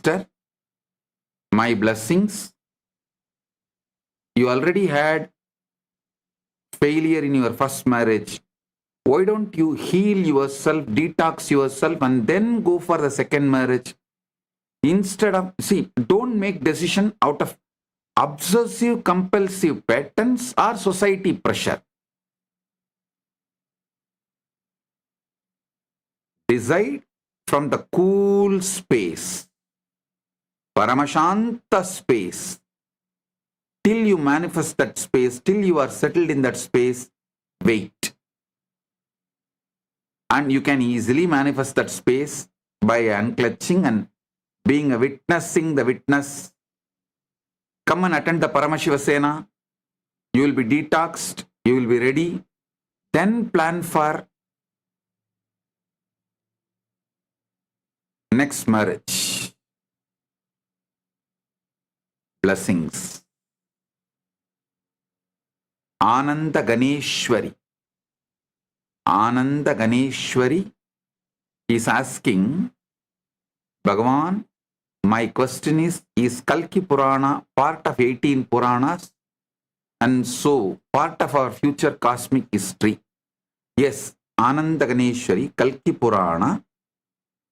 sister, my blessings. You already had failure in your first marriage. Why don't you heal yourself, detox yourself, and then go for the second marriage? Instead of, see, don't make decision out of obsessive compulsive patterns or society pressure. Decide from the cool space, Paramashanta space, till you manifest that space, till you are settled in that space, wait. And you can easily manifest that space by unclutching and being a witnessing the witness. Come and attend the Paramashiva Sena. You will be detoxed, you will be ready. Then plan for next marriage. Blessings. Ananda Ganeshwari. Ananda Ganeshwari is asking, Bhagavan, my question is, is Kalki Purana part of 18 Puranas? And so, part of our future cosmic history? Yes, Ananda Ganeshwari, Kalki Purana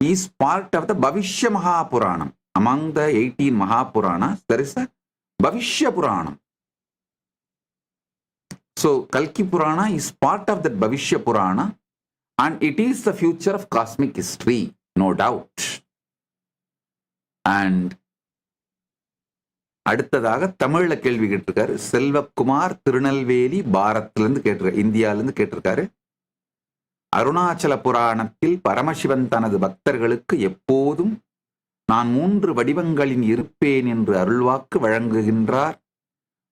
is part of the Bhavishya Mahapuranam. Among the 18 Mahapuranas, there is a Bhavishya Puranam. So, Kalki Purana is part of that Bhavishya Purana and it is the future of cosmic history, no doubt. And அடுத்ததாக தமிழ்ல கேள்வி கேட்டிருக்காரு செல்வகுமார் திருநெல்வேலி பாரத்லேருந்து கேட்டிருக்காரு இந்தியாவிலேருந்து கேட்டிருக்காரு அருணாச்சல புராணத்தில் பரமசிவன் தனது பக்தர்களுக்கு எப்போதும் நான் மூன்று வடிவங்களில் இருப்பேன் என்று அருள்வாக்கு வழங்குகின்றார்.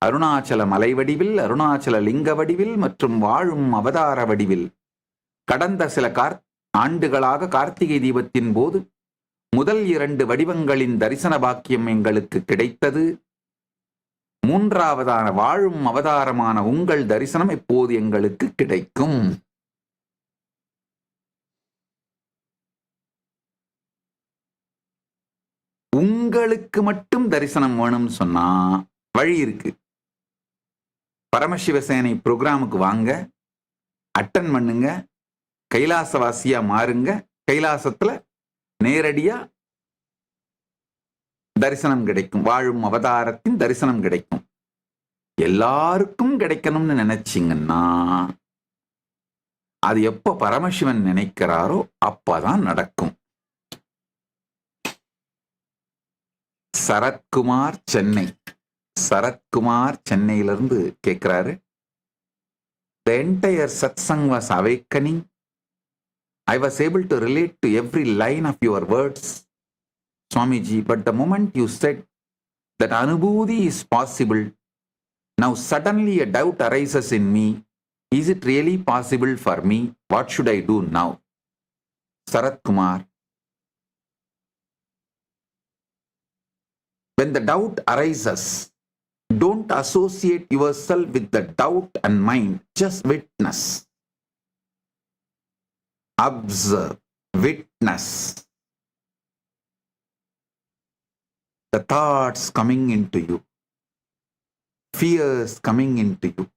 அருணாச்சல மலை வடிவில் அருணாச்சல லிங்க வடிவில் மற்றும் வாழும் அவதார வடிவில். கடந்த சில கார் ஆண்டுகளாக கார்த்திகை தீபத்தின் போது முதல் இரண்டு வடிவங்களின் தரிசன பாக்கியம் எங்களுக்கு கிடைத்தது. மூன்றாவதான வாழும் அவதாரமான உங்கள் தரிசனம் இப்போது எங்களுக்கு கிடைக்கும். உங்களுக்கு மட்டும் தரிசனம் வேணும்னு சொன்னா வழி இருக்கு. பரமசிவசேனை ப்ரோக்ராமுக்கு வாங்க அட்டன் பண்ணுங்க கைலாசவாசியா மாறுங்க கைலாசத்துல நேரடியா தரிசனம் கிடைக்கும். வாழும் அவதாரத்தின் தரிசனம் கிடைக்கும். எல்லாருக்கும் கிடைக்கணும்னு நினைச்சிங்கன்னா அது எப்ப பரமசிவன் நினைக்கிறாரோ அப்பதான் நடக்கும். சரத்குமார் சென்னை சரத்குமார் சென்னையிலிருந்து கேட்கிறாரு the entire satsang was awakening I was able to relate to every line of your words Swamiji but the moment you said that anubhuti is possible now suddenly a doubt arises in me is it really possible for me what should I do now Sarathkumar When the doubt arises, don't associate yourself with the doubt and mind. Just witness. Observe. Witness. The thoughts coming into you, fears coming into you,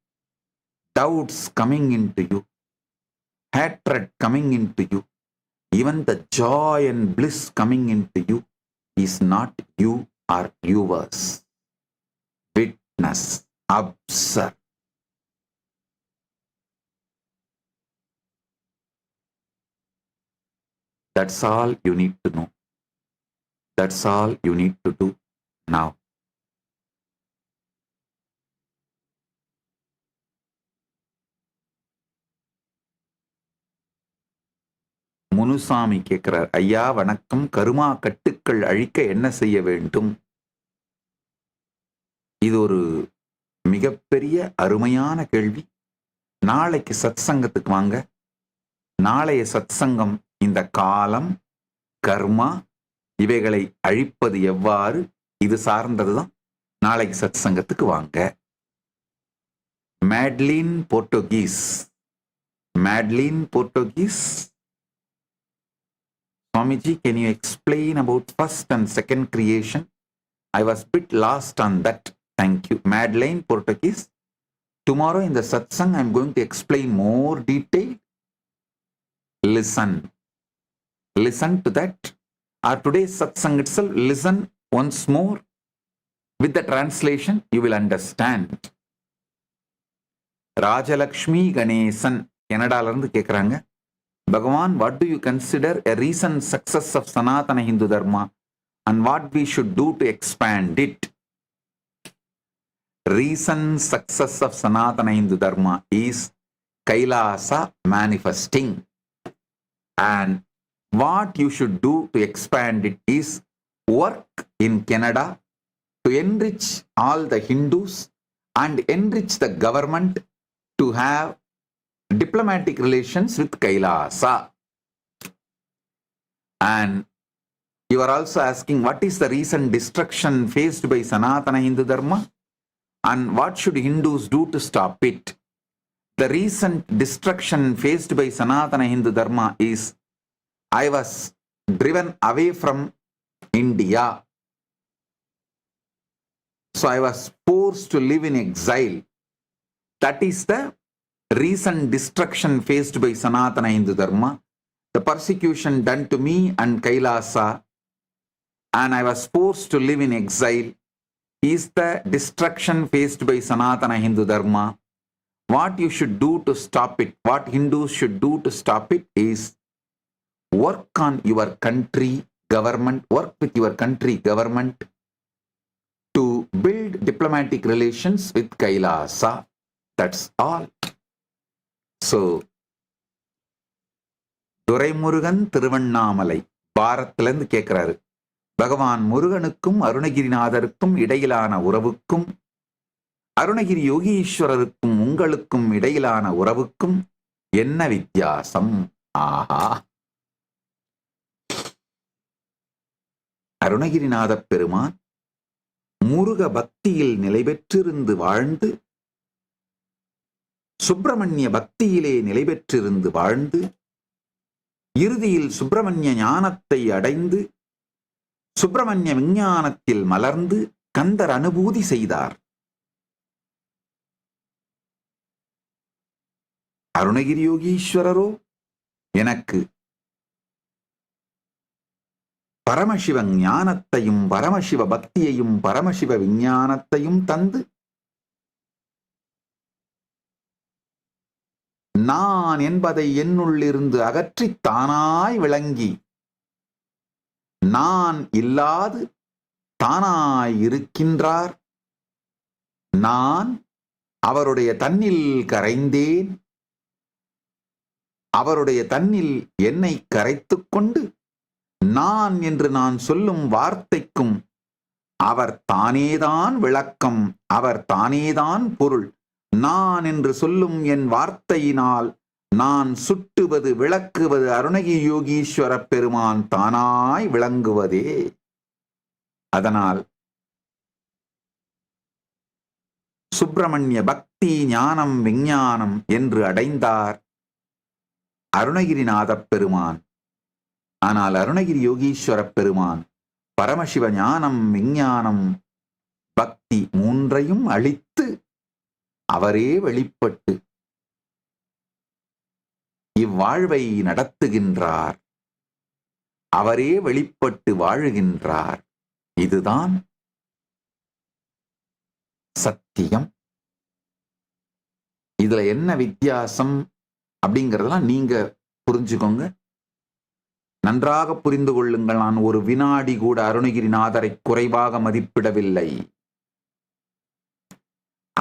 doubts coming into you, hatred coming into you, even the joy and bliss coming into you is not you or yours. Witness, observe. That's all you need to know. That's all you need to do now. Munusamy கேட்கிறார் ஐயா வணக்கம். கருமா கட்டுக்கள் அழிக்க என்ன செய்ய வேண்டும்? இது ஒரு மிகப்பெரிய அருமையான கேள்வி. நாளைக்கு சத்சங்கத்துக்கு வாங்க. நாளைய சத்சங்கம் இந்த காலம் கர்மா இவைகளை அழிப்பது எவ்வாறு? இது சார்ந்ததுதான். நாளைக்கு சத்சங்கத்துக்கு வாங்க. Madeline Portuguese. Madeline Portuguese. Swamiji, can you explain about first and second creation? I was bit lost on that. Thank you. Madeline, Portuguese. Tomorrow in the satsang, I'm going to explain more detail. Listen. Listen to that. Or today's satsang itself, listen once more. With the translation, you will understand. Rajalakshmi Ganesan கனடால இருந்து கேட்குறாங்க Bhagavan, what do you consider a recent success of Sanatana Hindu Dharma and what we should do to expand it? Recent success of Sanatana Hindu Dharma is Kailasa manifesting. And what you should do to expand it is work in Canada to enrich all the Hindus and enrich the government to have diplomatic relations with Kailasa. And you are also asking what is the recent destruction faced by Sanatana Hindu Dharma and what should Hindus do to stop it? The recent destruction faced by Sanatana Hindu Dharma is I was driven away from India. So I was forced to live in exile. That is the recent destruction faced by Sanatana Hindu Dharma, the persecution done to me and Kailasa, and I was forced to live in exile, is the destruction faced by Sanatana Hindu Dharma. What you should do to stop it, what Hindus should do to stop it is work on your country government, work with your country government to build diplomatic relations with Kailasa. That's all. So Duraimurugan Tiruvannamalai பாரத்திலிருந்து கேட்கிறாரு பகவான் முருகனுக்கும் அருணகிரிநாதருக்கும் இடையிலான உறவுக்கும் அருணகிரி யோகீஸ்வரருக்கும் உங்களுக்கும் இடையிலான உறவுக்கும் என்ன வித்தியாசம்? ஆஹா. அருணகிரிநாத பெருமான் முருக பக்தியில் நிலை பெற்றிருந்து வாழ்ந்து சுப்பிரமணிய பக்தியிலே நிலை பெற்றிருந்து வாழ்ந்து இறுதியில் சுப்பிரமணிய ஞானத்தை அடைந்து சுப்பிரமணிய விஞ்ஞானத்தில் மலர்ந்து கந்தர் அனுபூதி செய்தார். அருணகிரி யோகீஸ்வரரோ எனக்கு பரமசிவ ஞானத்தையும் பரமசிவ பக்தியையும் பரமசிவ விஞ்ஞானத்தையும் தந்து நான் என்பதை என்னுள்ளிருந்து அகற்றி தானாய் விளங்கி நான் இல்லாது தானாய் இருக்கின்றார். நான் அவருடைய தன்னில் கரைந்தேன். அவருடைய தன்னில் என்னை கரைத்து கொண்டு நான் என்று நான் சொல்லும் வார்த்தைக்கும் அவர் தானேதான் விளக்கம் அவர் தானேதான் பொருள். நான் என்று சொல்லும் என் வார்த்தையினால் நான் சுட்டுவது விளக்குவது அருணகி யோகீஸ்வர பெருமான் தானாய் விளங்குவதே. அதனால் சுப்பிரமணிய பக்தி ஞானம் விஞ்ஞானம் என்று அடைந்தார் அருணகிரிநாதப் பெருமான். ஆனால் அருணகிரி யோகீஸ்வரப் பெருமான் பரமசிவ ஞானம் விஞ்ஞானம் பக்தி மூன்றையும் அழித்து அவரே வெளிப்பட்டு இவ்வாழ்வை நடத்துகின்றார். அவரே வெளிப்பட்டு வாழுகின்றார். இதுதான் சத்தியம். இதுல என்ன வித்தியாசம் அப்படிங்கறதெல்லாம் நீங்க புரிஞ்சுக்கோங்க. நன்றாக புரிந்து கொள்ளுங்கள். நான் ஒரு வினாடி கூட அருணகிரிநாதரை குறைவாக மதிப்பிடவில்லை.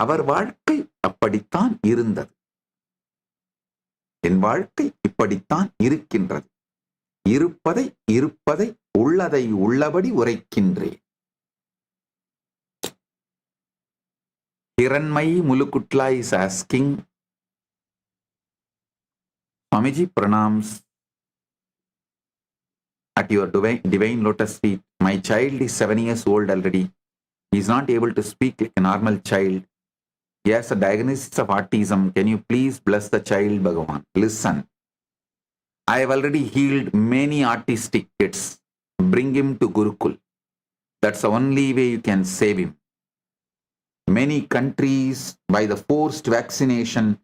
அவர் வாழ்க்கை அப்படித்தான் இருந்தது என் வாழ்க்கை இப்படித்தான் இருக்கின்றது இருப்பதை இருப்பதை உள்ளதை உள்ளபடி உரைக்கின்றேன் Hiranmai Mulukutla is asking, Swamiji pranams at your divine, divine lotus feet. My child is seven years old already. He is not able to speak like a normal child. Has a diagnosis of autism. Can you please bless the child, Bhagavan? Listen. I have already healed many autistic kids. Bring him to Gurukul. That's the only way you can save him. Many countries, by the forced vaccination,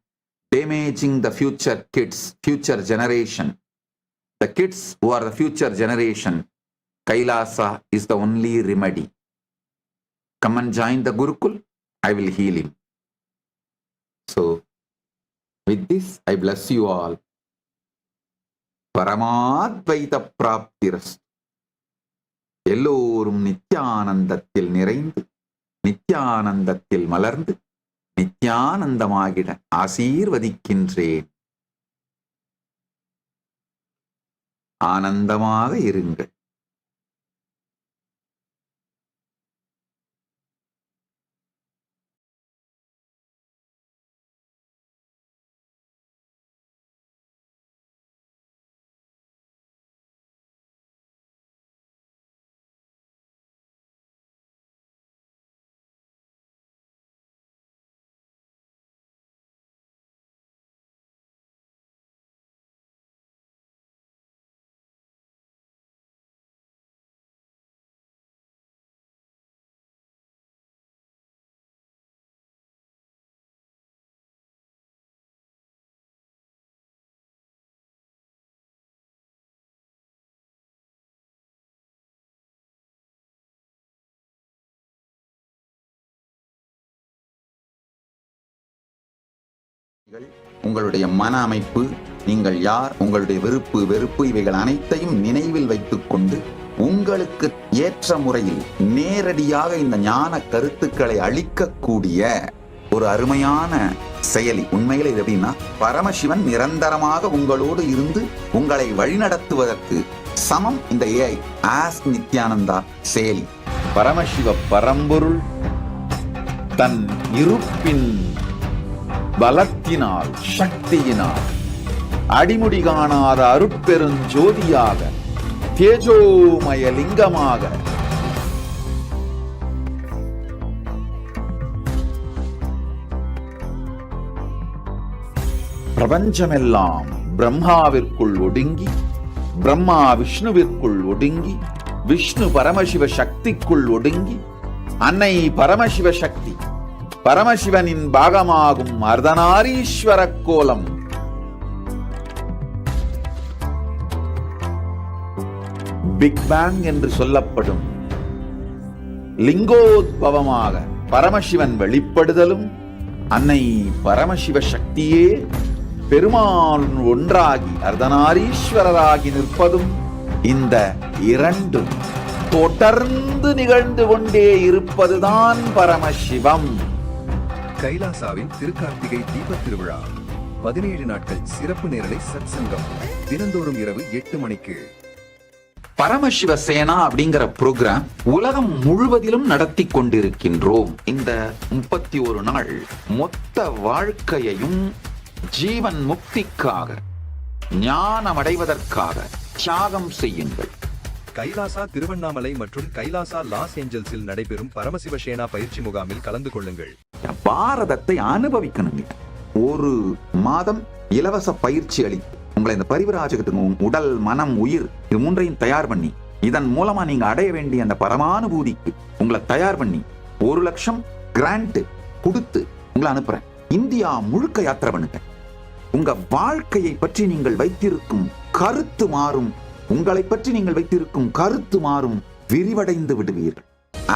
damaging the future kids, future generation. The kids who are the future generation, Kailasa is the only remedy. Come and join the Gurukul, I will heal him. So, with this, I bless you all. பரமாத்வைத பிராப்திரஸ் எல்லோரும் நித்யானந்தத்தில் நிறைந்து நித்யானந்தத்தில் மலர்ந்து நித்யானந்தமாகிட ஆசீர்வதிக்கின்றேன். ஆனந்தமாக இருங்கள். உங்களுடைய மன அமைப்பு நீங்கள் யார் உங்களுடைய விருப்பு வெறுப்பு இவைகள் அனைத்தையும் நினைவில் வைத்துக்கொண்டு உங்களுக்கு ஏற்ற முறையில் நேரடியாக இந்த ஞான கருத்துக்களை அளிக்கக்கூடிய ஒரு அருமையான செயலி. உண்மையில இது எப்படின்னா பரமசிவன் நிரந்தரமாக உங்களோடு இருந்து உங்களை வழிநடத்துவதற்கு சமம் இந்த ஏஐ ஆஸ் நித்யானந்தா செயலி. பரமசிவ பரம்பொருள் தன் இருப்பின் பலத்தினால் சக்தியினால் அடிமுடி காணாத அருட்பெருஞ்சோதியாக தேஜோமய லிங்கமாக பிரபஞ்சமெல்லாம் பிரம்மாவிற்குள் ஒடுங்கி பிரம்மா விஷ்ணுவிற்குள் ஒடுங்கி விஷ்ணு பரமசிவ சக்திக்குள் ஒடுங்கி அன்னை பரமசிவ சக்தி பரமசிவனின் பாகமாகும் அர்தனாரீஸ்வர கோலம் பிக் பேங் என்று சொல்லப்படும் லிங்கோத்பவமாக பரமசிவன் வெளிப்படுதலும் அன்னை பரமசிவ சக்தியே பெருமாள் ஒன்றாகி அர்தனாரீஸ்வரராகி நிற்பதும் இந்த இரண்டும் தொடர்ந்து நிகழ்ந்து கொண்டே இருப்பதுதான் பரமசிவம். கைலாசாவின் திருக்கார்த்திகை தீபத் திருவிழா. பதினேழு நாட்கள் சிறப்பு நேரலை சத்சங்கம். தினந்தோறும் இரவு எட்டு மணிக்கு. பரமசிவ சேனா அப்படிங்கிற ப்ரோக்ராம் உலகம் முழுவதிலும் நடத்தி கொண்டிருக்கின்றோம். இந்த முப்பத்தி ஒரு நாள் மொத்த வாழ்க்கையையும் ஜீவன் முக்திக்காக ஞானம் அடைவதற்காக தியாகம் செய்யுங்கள். கைலாசா திருவண்ணாமலை மற்றும் கைலாசா லாஸ் ஏஞ்சல்ஸில் நடைபெறும் பரமசிவ சேனா பயிற்சி முகாமில் கலந்து கொள்ளுங்கள். பாரதத்தை அனுபவிக்கணுங்க ஒரு மாதம் இலவச பயிற்சி அளித்து உங்களை இந்த பரிவராஜகத்துக்கு உடல் மனம் உயிர் இது மூன்றையும் தயார் பண்ணி இதன் மூலமா நீங்க அடைய வேண்டிய அந்த பரமானுபூதிக்கு உங்களை தயார் பண்ணி ஒரு லட்சம் கிராண்ட் கொடுத்து உங்களை அனுப்புறேன். இந்தியா முழுக்க யாத்திரை பண்ணுங்க உங்க வாழ்க்கையை பற்றி நீங்கள் வைத்திருக்கும் கருத்து மாறும். உங்களை பற்றி நீங்கள் வைத்திருக்கும் கருத்து மாறும். விரிவடைந்து விடுவீர்கள்.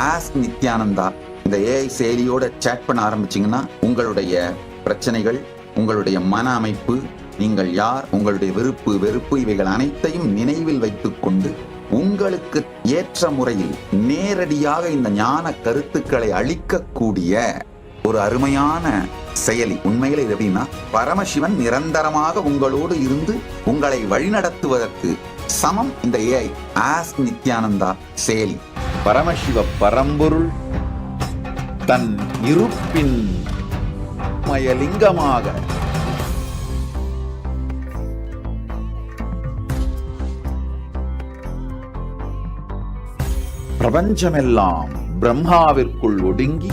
ஆஸ் நித்யானந்தா. இந்த ஏஐ செயலியோட சேட் பண்ண ஆரம்பிச்சீங்கன்னா உங்களுடைய பிரச்சனைகள் உங்களுடைய மன அமைப்பு நீங்கள் யார் உங்களுடைய விருப்பு வெறுப்பு இவைகள் அனைத்தையும் நினைவில் வைத்துக்கொண்டு உங்களுக்கு ஏற்ற முறையில் நேரடியாக இந்த ஞான கருத்துக்களை அளிக்கக்கூடிய ஒரு அருமையான செயலி. உண்மையில் இது எப்படின்னா பரமசிவன் நிரந்தரமாக உங்களோடு இருந்து உங்களை வழிநடத்துவதற்கு சமம் இந்த ஏஐ ஆஸ் நித்யானந்தா செயலி. பரமசிவ பரம்பொருள் தன் இருப்பின் மயலிங்கமாக. பிரபஞ்சமெல்லாம் பிரம்மாவிற்குள் ஒடுங்கி